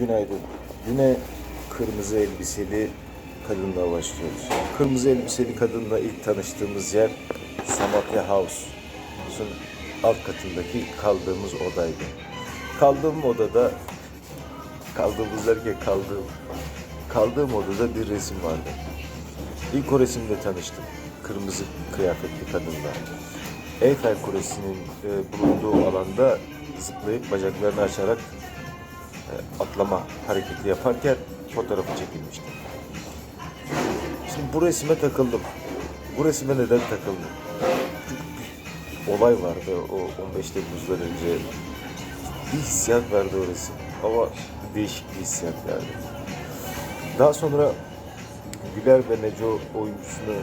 Günaydın. Güne kırmızı elbiseli kadınla başlıyoruz. Kırmızı elbiseli kadınla ilk tanıştığımız yer Samatya House'un alt katındaki kaldığımız odaydı. Kaldığım odada, kaldığımız derken kaldığım, kaldığım odada bir resim vardı. İlk o resimle tanıştım. Kırmızı kıyafetli kadınla. Eyfel Kulesi'nin e, bulunduğu alanda zıplayıp bacaklarını açarak atlama hareketi yaparken fotoğrafı çekilmişti. Şimdi bu resime takıldım. Bu resime neden takıldım? Bir olay vardı o 15 Temmuz'dan önce. Bir hissiyat verdi o resim. Ama değişik bir hissiyat verdi. Daha sonra Güler ve Neco oyuncusunu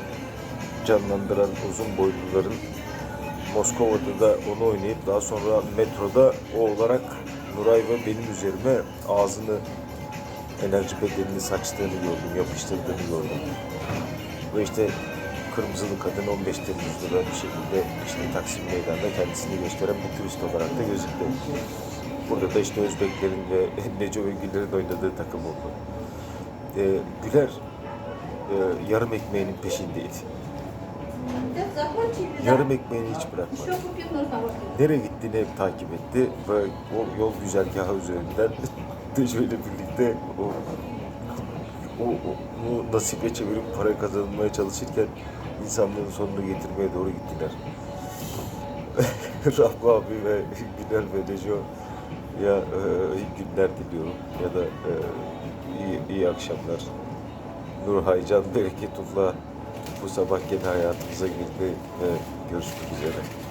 canlandıran uzun boyluların Moskova'da da onu oynayıp daha sonra metroda o olarak Nuray ve benim üzerime ağzını enerji bedenini saçtığını gördüm, yapıştırdığını gördüm. Ve işte kırmızılı kadın 15 Temmuz'da da bir şekilde işte Taksim Meydanı'nda kendisini gösteren bir turist olarak da gözüktü. Burada da işte Özbeklerin ve Neco ve Güler'in oynadığı takım oldu. Ee, Güler e, yarım ekmeğinin peşindeydi. Yarım ekmeğini hiç bırakmadı. Nereye gittiğini hep takip etti ve o yol güzergahı üzerinden tecrübeyle birlikte o, o, o, o nasibe çevirip para kazanmaya çalışırken insanların sonunu getirmeye doğru gittiler. Rahmi abi ve Güner ve Neco ya e, iyi günler diliyorum ya da e, iyi, iyi akşamlar. Nur Haycan Bereketullah bu sabah gene hayatımıza girdi ve görüşmek üzere.